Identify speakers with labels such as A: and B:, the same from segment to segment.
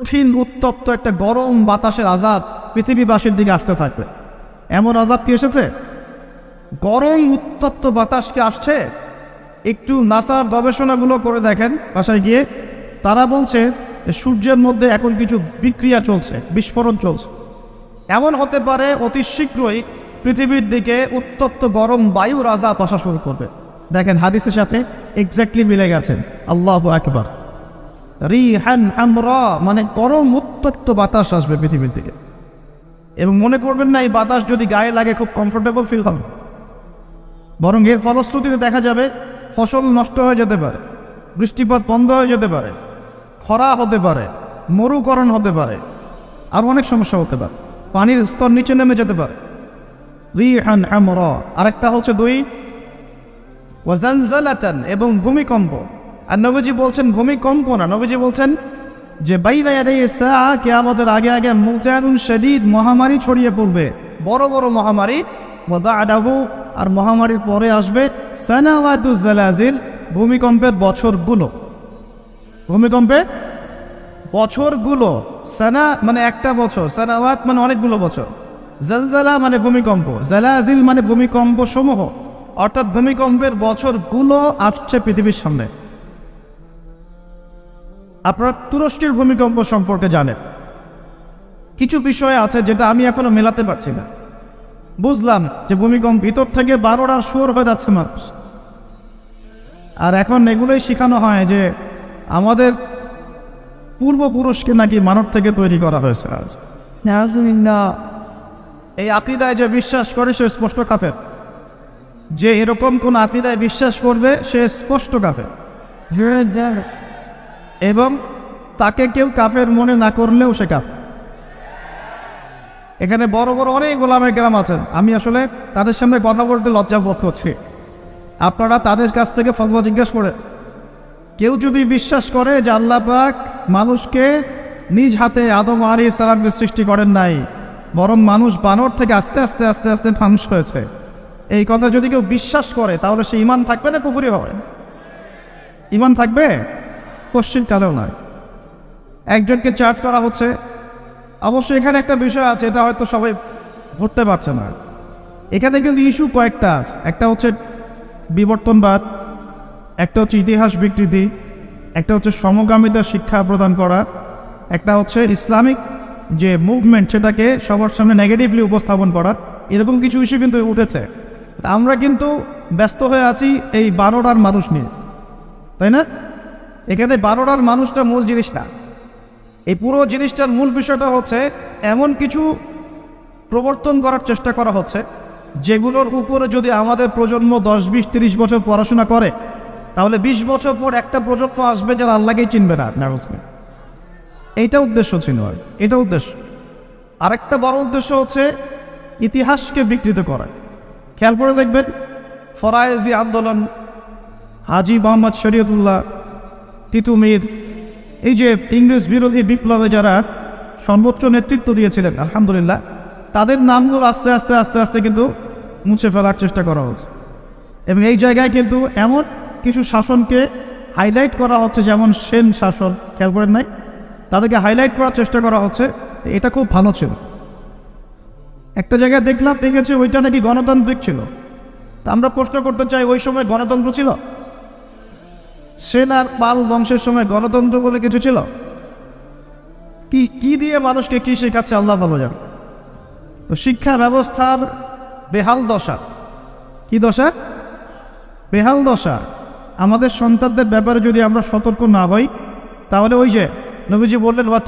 A: কঠিন, উত্তপ্ত একটা গরম বাতাসের আজাব পৃথিবীবাসীর দিকে আসতে থাকবে। এমন আজাব কি এসেছে? গরম, উত্তপ্ত বাতাস কি আসছে? একটু নাসার গবেষণাগুলো করে দেখেন বাসায় গিয়ে। তারা বলছে যে সূর্যের মধ্যে এখন কিছু বিক্রিয়া চলছে, বিস্ফোরণ চলছে। এমন হতে পারে অতি শীঘ্রই পৃথিবীর দিকে উত্তপ্ত গরম বায়ুর আজাব আসা শুরু করবে। দেখেন হাদিসের সাথে এক্স্যাক্টলি মিলে গেছেন আল্লাহ একবার রিহান আমরা মানে গরম উত্তপ্ত বাতাস আসবে পৃথিবীর দিকে। এবং মনে করবেন না, এই বাতাস যদি গায়ে লাগে, খুব কমফোর্টেবল ফিল হবে। বরং এর ফলশ্রুতিতে দেখা যাবে, ফসল নষ্ট হয়ে যেতে পারে, বৃষ্টিপাত বন্ধ হয়ে যেতে পারে, খরা হতে পারে, মরুকরণ হতে পারে আর অনেক সমস্যা হতে পারে, পানির স্তর নিচে নেমে যেতে পারে। রিহান আমরা, আরেকটা হচ্ছে দুই, ওয়াজানজালাতান এবং ভূমিকম্প। আর নবীজি বলছেন ভূমিকম্প না। নবীজি বলছেন যে, বাইরা কে আমাদের আগে আগে মুজানুন শদীদ মহামারী ছড়িয়ে পড়বে। বড় বড় মহামারী। আডাবু আর মহামারীর পরে আসবে সানাওয়াতুজালাজিল ভূমিকম্পের বছরগুলো। ভূমিকম্পের বছরগুলো। সানা মানে একটা বছর, সানাওয়াত মানে অনেকগুলো বছর। জলজালা মানে ভূমিকম্প, জালাজিল মানে ভূমিকম্প সমূহ অর্থাৎ ভূমিকম্পের বছরগুলো আসছে পৃথিবীর সামনে। আপনারা তুরস্কের ভূমিকম্প সম্পর্কে জানেন। কিছু বিষয় আছে যেটা আমি এখনও মেলাতে পারছি না। বুঝলাম যে ভূমিকম্প ভিতর থেকে বারোটার সুর হয়ে যাচ্ছে মানুষ। আর এখন এগুলোই শেখানো হয় যে আমাদের পূর্বপুরুষকে নাকি মানব থেকে তৈরি করা হয়েছে আজ। এই আকিদায় যে বিশ্বাস করে সে স্পষ্ট কাফের। যে এরকম কোন আকিদায় বিশ্বাস করবে সে স্পষ্ট কাফের। এবং তাকে কেউ কাফের মনে না করলেও সে কাফের। এখানে বড় বড় অনেক গোলামের গ্রাম আছেন। আমি আসলে তাদের সামনে কথা বলতে লজ্জা বোধ করছি। আপনারা তাদের কাছ থেকে ফতোয়া জিজ্ঞেস করে, কেউ যদি বিশ্বাস করে যে আল্লাহ পাক মানুষকে নিজ হাতে আদম আলী সালামকে সৃষ্টি করেন নাই, বরং মানুষ বানর থেকে আস্তে আস্তে আস্তে আস্তে মানুষ হয়েছে, এই কথা যদি কেউ বিশ্বাস করে, তাহলে সে ইমান থাকবে না পুকুরি হবে? ইমান থাকবে? পশ্চিম কালেও নয়। একজনকে চার্জ করা হচ্ছে। অবশ্য এখানে একটা বিষয় আছে, এটা হয়তো সবাই ধরতে পারছে না। এখানে কিন্তু ইস্যু কয়েকটা আছে। একটা হচ্ছে বিবর্তনবাদ, একটা হচ্ছে ইতিহাস বিকৃতি, একটা হচ্ছে সমগামিতা শিক্ষা প্রদান করা, একটা হচ্ছে ইসলামিক যে মুভমেন্ট সেটাকে সবার সামনে নেগেটিভলি উপস্থাপন করা, এরকম কিছু ইস্যু কিন্তু উঠেছে। আমরা কিন্তু ব্যস্ত হয়ে আছি এই বারোটার মানুষ নিয়ে। তাই না? এখানে বারোটার মানুষটা মূল জিনিস না। এই পুরো জিনিসটার মূল বিষয়টা হচ্ছে, এমন কিছু প্রবর্তন করার চেষ্টা করা হচ্ছে, যেগুলোর উপরে যদি আমাদের প্রজন্ম দশ, বিশ, তিরিশ বছর পড়াশোনা করে, তাহলে বিশ বছর পর একটা প্রজন্ম আসবে যারা আল্লাহকেই চিনবে না নার্ভাসকে এইটা উদ্দেশ্য ছিল আর এটা উদ্দেশ্য। আরেকটা বড় উদ্দেশ্য হচ্ছে ইতিহাসকে বিকৃত করা। খেয়াল করে দেখবেন, ফরায়েজি আন্দোলন, হাজি মোহাম্মদ শরীয়তুল্লাহ তিতুমির। এই যে ইংরেজ বিরোধী বিপ্লবে যারা সর্বোচ্চ নেতৃত্ব দিয়েছিলেন, আলহামদুলিল্লাহ, তাদের নামগুলো আস্তে আস্তে আস্তে আস্তে কিন্তু মুছে ফেলার চেষ্টা করা হচ্ছে। এবং এই জায়গায় কিন্তু এমন কিছু শাসনকে হাইলাইট করা হচ্ছে, যেমন সেন শাসন, খেয়াল করেন নাই? তাদেরকে হাইলাইট করার চেষ্টা করা হচ্ছে, এটা খুব ভালো ছিল। একটা জায়গায় দেখলাম, দেখেছে ওইটা নাকি গণতান্ত্রিক ছিল। তা আমরা প্রশ্ন করতে চাই, ওই সময় গণতন্ত্র ছিল? সেন আর পাল বংশের সময় গণতন্ত্র বলে কিছু ছিল? কি কি দিয়ে মানুষকে কি শেখাচ্ছে আল্লাহ ভালো যাবে তো শিক্ষা ব্যবস্থার বেহাল দশা। কি দশা? বেহাল দশা। আমাদের সন্তানদের ব্যাপারে যদি আমরা সতর্ক না হই, তাহলে ওই যে নবীজি বললেন বা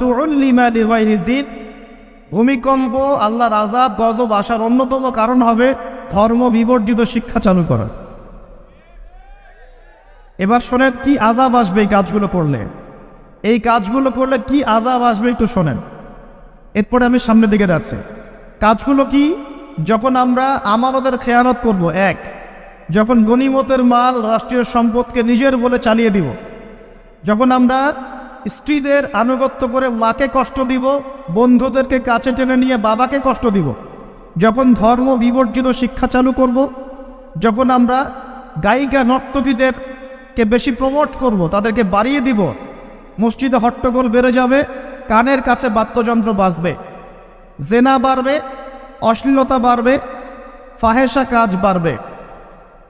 A: দিন ভূমিকম্প আল্লাহ রাজা গজব আসার অন্যতম কারণ হবে ধর্ম বিবর্জিত শিক্ষা চালু করা। এবার শোনেন, কি আজাব আসবে এই কাজগুলো করলে? এই কাজগুলো করলে কি আজাব আসবে একটু শোনেন। এরপরে আমি সামনের দিকে যাচ্ছি। কাজগুলো কি? যখন আমরা আমানতের খেয়ানত করব, এক, যখন গণিমতের মাল রাষ্ট্রীয় সম্পদকে নিজের বলে চালিয়ে দিব, যখন আমরা স্ত্রীদের আনুগত্য করে মাকে কষ্ট দিব, বন্ধুদেরকে কাছে টেনে নিয়ে বাবাকে কষ্ট দিব, যখন ধর্ম বিবর্জিত শিক্ষা চালু করব, যখন আমরা গায়িকা নর্তকীদেরকে বেশি প্রমোট করব, তাদেরকে বাড়িয়ে দিব। মসজিদে হট্টগোল বেড়ে যাবে, কানের কাছে বাদ্যযন্ত্র বাজবে, জেনা বাড়বে, অশ্লীলতা বাড়বে ফাহেসা কাজ বাড়বে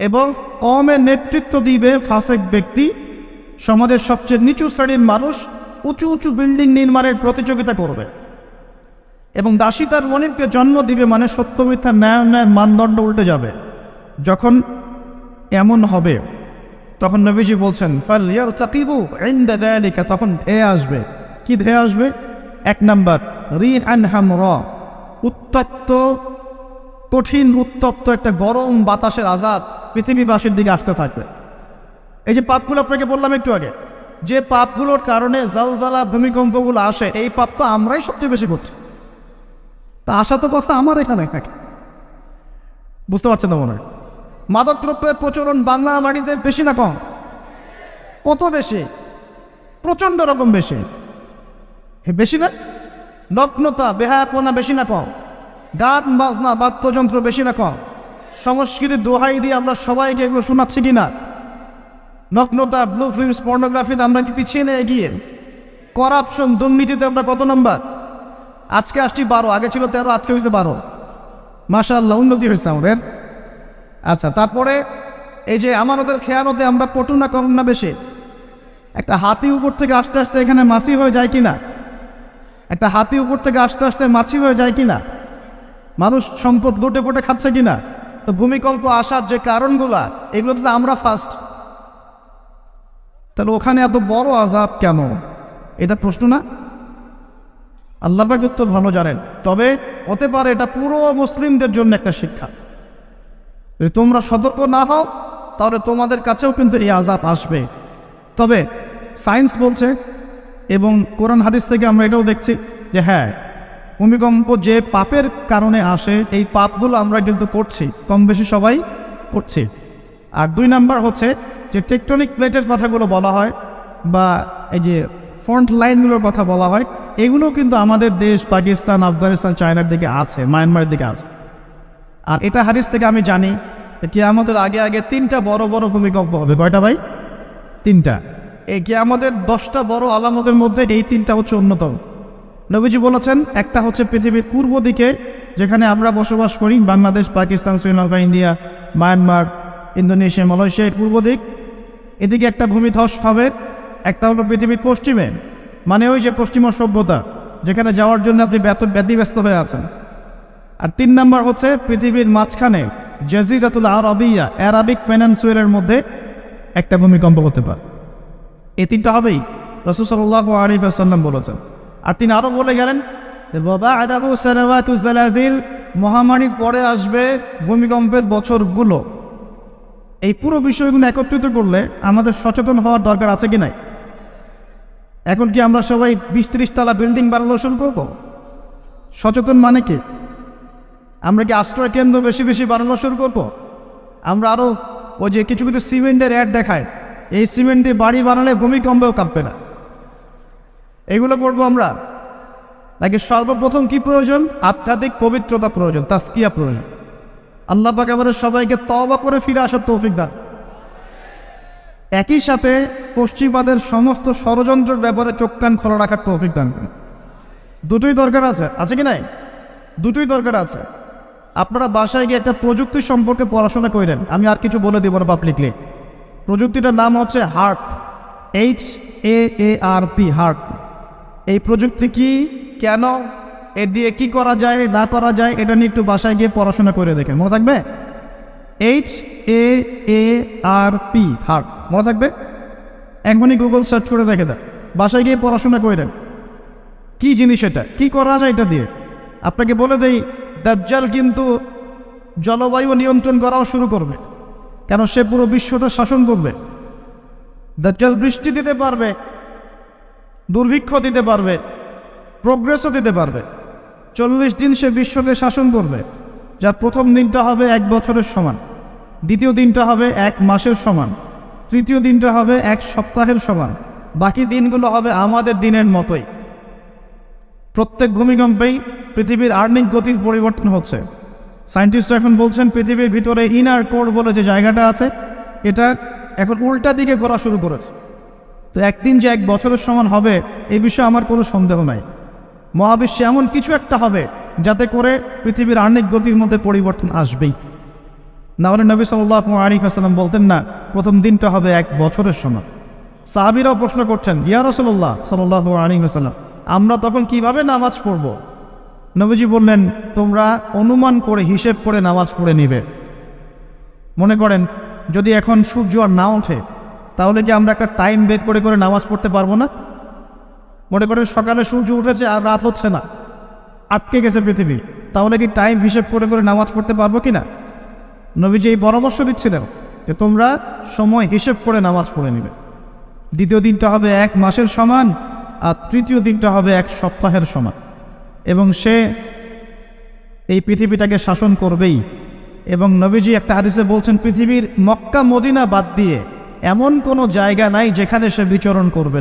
A: এবং কমে নেতৃত্ব দিবে ফাসেক ব্যক্তি। সমাজের সবচেয়ে নিচু শ্রেণির মানুষ উঁচু উঁচু বিল্ডিং নির্মাণের প্রতিযোগিতা করবে এবং দাসী তার জন্ম দিবে মানে সত্য মিথ্যা ন্যায় ন্যায়ের মানদণ্ড উল্টে যাবে, যখন এমন হবে। তখন নবীজি বলছেন ফাল ইয়ার চাকিবু ইনদা যালিকা তখন ধেয়ে আসবে। কি ধেয়ে আসবে? এক নাম্বার রি হ্যাম র উত্তপ্ত, কঠিন উত্তপ্ত একটা গরম বাতাসের আজাদ পৃথিবীবাসীর দিকে আসতে থাকবে। এই যে পাপগুলো আপনাকে বললাম একটু আগে, যে পাপগুলোর কারণে জালজালা ভূমিকম্পগুলো আসে, এই পাপ তো আমরাই সবচেয়ে বেশি করছি। তা আসা তো কথা আমার এখানে থাকে। বুঝতে পারছেন না মনে হয়? মাদক দ্রব্যের প্রচলন বাংলা বাড়িতে বেশি না কম? কত বেশি? প্রচণ্ড রকম বেশি। বেশি না? নগ্নতা, বেহায়াপনা বেশি না কম? গান, বাজনা, বাদ্যযন্ত্র বেশি না কম? সংস্কৃতির দোহাই দিয়ে আমরা সবাইকে এগুলো শোনাচ্ছি কি না নগ্নতা, ব্লু ফিল্মস পর্নোগ্রাফিতে আমরা কি পিছিয়ে নেই, এগিয়ে? করাপশন, দুর্নীতিতে আমরা কত নম্বর? আজকে আসছি বারো, আগে ছিল তেরো, আজকে হয়েছে বারো। মাশাআল্লাহ, উন্নতি হয়েছে আমাদের। আচ্ছা তারপরে এই যে আমানতের খেয়ানতে আমরা পটু না কম না বেশি? একটা হাতি উপর থেকে আস্তে আস্তে এখানে মাছি হয়ে যায় কি না একটা হাতি উপর থেকে আস্তে আস্তে মাছি হয়ে যায় কি না মানুষ সম্পদ লুটে পুটে খাচ্ছে কি না তো ভূমিকম্প আসার যে কারণগুলা এগুলোতে তো আমরা ফার্স্ট তাহলে ওখানে এত বড় আজাব কেন? এটা প্রশ্ন না? আল্লাহফাক উত্তর ভালো জানেন। তবে হতে পারে এটা পুরো মুসলিমদের জন্য একটা শিক্ষা। যদি তোমরা সতর্ক না হও, তাহলে তোমাদের কাছেও কিন্তু এই আজাব আসবে। তবে সায়েন্স বলছে এবং কোরআন হাদিস থেকে আমরা এটাও দেখছি যে হ্যাঁ ভূমিকম্প যে পাপের কারণে আসে, এই পাপগুলো আমরা কিন্তু করছি কম বেশি সবাই করছি। আর দুই নাম্বার হচ্ছে যে টেকটনিক প্লেটের কথাগুলো বলা হয় বা এই যে ফ্রন্ট লাইনগুলোর কথা বলা হয় এগুলো কিন্তু আমাদের দেশ, পাকিস্তান, আফগানিস্তান, চায়নার দিকে আছে, মায়ানমারের দিকে আছে। আর এটা হাদিস থেকে আমি জানি কি আমাদের আগে আগে তিনটা বড় বড় ভূমিকম্প হবে। কয়টা ভাই? তিনটা। এই কি আমাদের দশটা বড় আলামতের মধ্যে এই তিনটা হচ্ছে অন্যতম। নবীজি বলেছেন, একটা হচ্ছে পৃথিবীর পূর্ব দিকে, যেখানে আমরা বসবাস করি, Bangladesh, Pakistan, Sri Lanka, India, Myanmar, Indonesia মালয়েশিয়ার পূর্ব দিক। এদিকে একটা ভূমিধস হবে, একটা হলো পৃথিবীর পশ্চিমে। মানে ওই যে পশ্চিমা সভ্যতা, যেখানে যাওয়ার জন্য আপনি ব্যত ব্যতিব্যস্ত হয়ে আছেন। আর তিন নম্বর হচ্ছে পৃথিবীর মাঝখানে জাজিরাতুল আরবিয়া, অ্যারাবিক পেনান্সুয়েলের মধ্যে একটা ভূমিকম্প হতে পারে। এই তিনটা হবেই। রসুল সাল্লাহ আলিফ আসাল্লাম বলেছেন। আর তিনি আরও বলে গেলেন বাবা আদাবু সালাওয়াতুজালাজিল মহামারীর পরে আসবে ভূমিকম্পের বছরগুলো। এই পুরো বিষয়গুলো একত্রিত করলে আমাদের সচেতন হওয়ার দরকার আছে কি নাই? এখন কি আমরা সবাই বিশ ত্রিশ তলা বিল্ডিং বানানো শুরু করব? সচেতন মানে কি? আমরা কি আশ্রয় কেন্দ্র বেশি বেশি বানানো শুরু করব? আমরা আরও ওই যে কিছু কিছু সিমেন্টের অ্যাড দেখায়। এই সিমেন্টে বাড়ি বানালে ভূমিকম্পেও কাঁপবে না। এগুলো করব আমরা। নাকি সর্বপ্রথম কি প্রয়োজন? আধ্যাত্মিক পবিত্রতা প্রয়োজন তাস্কিয়া প্রয়োজন। আল্লাহ পাক আমাদের সবাইকে তবা করে ফিরে আসার তৌফিক দান। একই সাথে পশ্চিমাদের সমস্ত ষড়যন্ত্রের ব্যাপারে চোখ কান খোলা রাখার তৌফিক দান দুটোই দরকার আছে। আছে কি নাই? দুটোই দরকার আছে। আপনারা বাসায় গিয়ে একটা প্রযুক্তি সম্পর্কে পড়াশোনা করেন। আমি আর কিছু বলে দেবো না পাবলিকলি প্রযুক্তিটার নাম হচ্ছে heart H A A R P heart এই প্রযুক্তি কি, কেন এ দিয়ে কি করা যায়, না করা যায়, এটা নিয়ে একটু বাসায় গিয়ে পড়াশোনা করে দেখেন। মনে থাকবে? H A A R P heart মনে থাকবে? এখনই গুগল সার্চ করে দেখে দেন। বাসায় গিয়ে পড়াশোনা করে দেন কী জিনিস এটা? কী করা যায় এটা দিয়ে? আপনাকে বলে দেই দাজ্জাল কিন্তু জলবায়ু নিয়ন্ত্রণ করাও শুরু করবে। কেন সে পুরো বিশ্বটা শাসন করবে? দাজ্জাল বৃষ্টি দিতে পারবে, দুর্ভিক্ষ দিতে পারবে প্রোগ্রেসও দিতে পারবে। চল্লিশ দিন সে বিশ্বকে শাসন করবে, যার প্রথম দিনটা হবে এক বছরের সমান, দ্বিতীয় দিনটা হবে এক মাসের সমান, তৃতীয় দিনটা হবে এক সপ্তাহের সমান, বাকি দিনগুলো হবে আমাদের দিনের মতোই। প্রত্যেক ভূমিকম্পেই পৃথিবীর আর্নিং গতির পরিবর্তন হচ্ছে। সায়েন্টিস্ট এখন বলছেন, পৃথিবীর ভিতরে ইনার কোর বলে যে জায়গাটা আছে, এটা এখন উল্টা দিকে ঘোরা শুরু করেছে। তো একদিন যে এক বছরের সমান হবে এই বিষয়ে আমার কোনো সন্দেহ নাই। মহাবিশ্বে এমন কিছু একটা হবে, যাতে করে পৃথিবীর আর্নিক গতির মধ্যে পরিবর্তন আসবেই। না হলে নবী সাল্লাহ আরিফ আসসালাম বলতেন না, প্রথম দিনটা হবে এক বছরের সময় সাহাবিরাও প্রশ্ন করছেন, ইয়া রসল্লাহ সাল্লাহ আলিম আসাল্লাম আমরা তখন কীভাবে নামাজ পড়ব? নবীজি বললেন, তোমরা অনুমান করে হিসেব করে নামাজ পড়ে নিবে। মনে করেন, যদি এখন সূর্য আর না ওঠে, তাহলে কি আমরা একটা টাইম বের করে করে নামাজ পড়তে পারব না? মনে করেন, সকালে সূর্য উঠেছে আর রাত হচ্ছে না। আটকে গেছে পৃথিবী, তাহলে কি টাইম হিসেব করে করে নামাজ পড়তে পারব কি না? নবীজি এই পরামর্শ দিচ্ছিলেন যে, তোমরা সময় হিসেব করে নামাজ পড়ে নিবে। দ্বিতীয় দিনটা হবে এক মাসের সমান আর তৃতীয় দিনটা হবে এক সপ্তাহের সমান। এবং সে এই পৃথিবীটাকে শাসন করবেই এবং নবীজি একটা হাদিসে বলছেন, পৃথিবীর মক্কা মদিনা বাদ দিয়ে এমন কোনো জায়গা নাই যেখানে সে বিচরণ করবে।